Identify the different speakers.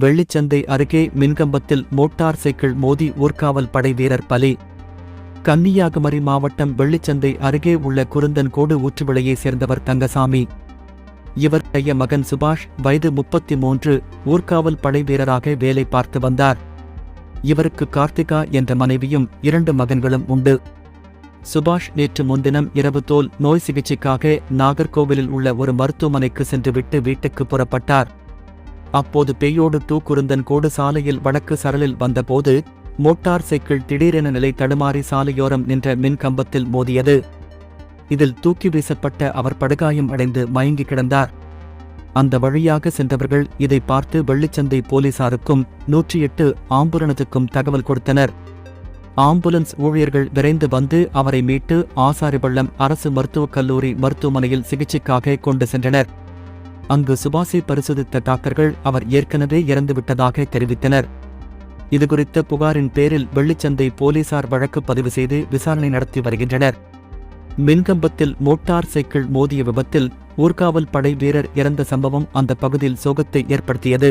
Speaker 1: வெள்ளிச்சந்தை அருகே மின்கம்பத்தில் motor cycle மோதி ஊர்காவல் படை வீரர் பலி. கன்னியாகுமரி மாவட்டம் வெள்ளிச்சந்தை அருகே உள்ள குருந்தன்கோடு ஊற்றுவிளையைச் சேர்ந்தவர் தங்கசாமி. இவருடைய மகன் சுபாஷ் வயது முப்பத்தி மூன்று ஊர்காவல் படை வீரராக வேலை பார்த்து வந்தார். இவருக்கு கார்த்திகா என்ற மனைவியும் இரண்டு மகன்களும் உண்டு. சுபாஷ் நேற்று முன்தினம் இரவு தோல் நோய் சிகிச்சைக்காக நாகர்கோவிலில் உள்ள ஒரு மருத்துவமனைக்கு சென்றுவிட்டு வீட்டுக்கு புறப்பட்டார். அப்போது பேயோடு தூக்குருந்தன் கோடு சாலையில் வடக்கு சரலில் வந்தபோது மோட்டார் சைக்கிள் திடீரென நிலை தடுமாறி சாலையோரம் நின்ற மின் கம்பத்தில் மோதியது. இதில் தூக்கி வீசப்பட்ட அவர் படுகாயம் அடைந்து மயங்கி கிடந்தார். அந்த வழியாக சென்றவர்கள் இதை பார்த்து வெள்ளிச்சந்தை போலீசாருக்கும் நூற்றி எட்டு ஆம்புலன்ஸுக்கும் தகவல் கொடுத்தனர். ஆம்புலன்ஸ் ஊழியர்கள் விரைந்து வந்து அவரை மீட்டு ஆசாரிபள்ளம் அரசு மருத்துவக் கல்லூரி மருத்துவமனையில் சிகிச்சைக்காக கொண்டு சென்றனர். அங்கு சுபாஷை பரிசோதித்த டாக்டர்கள் அவர் ஏற்கனவே இறந்துவிட்டதாக தெரிவித்தனர். இதுகுறித்த புகாரின் பேரில் வெள்ளிச்சந்தை போலீசார் வழக்கு பதிவு செய்து விசாரணை நடத்தி வருகின்றனர். மின்கம்பத்தில் மோட்டார் சைக்கிள் மோதிய விபத்தில் ஊர்காவல் படை வீரர் இறந்த சம்பவம் அந்த பகுதியில் சோகத்தை ஏற்படுத்தியது.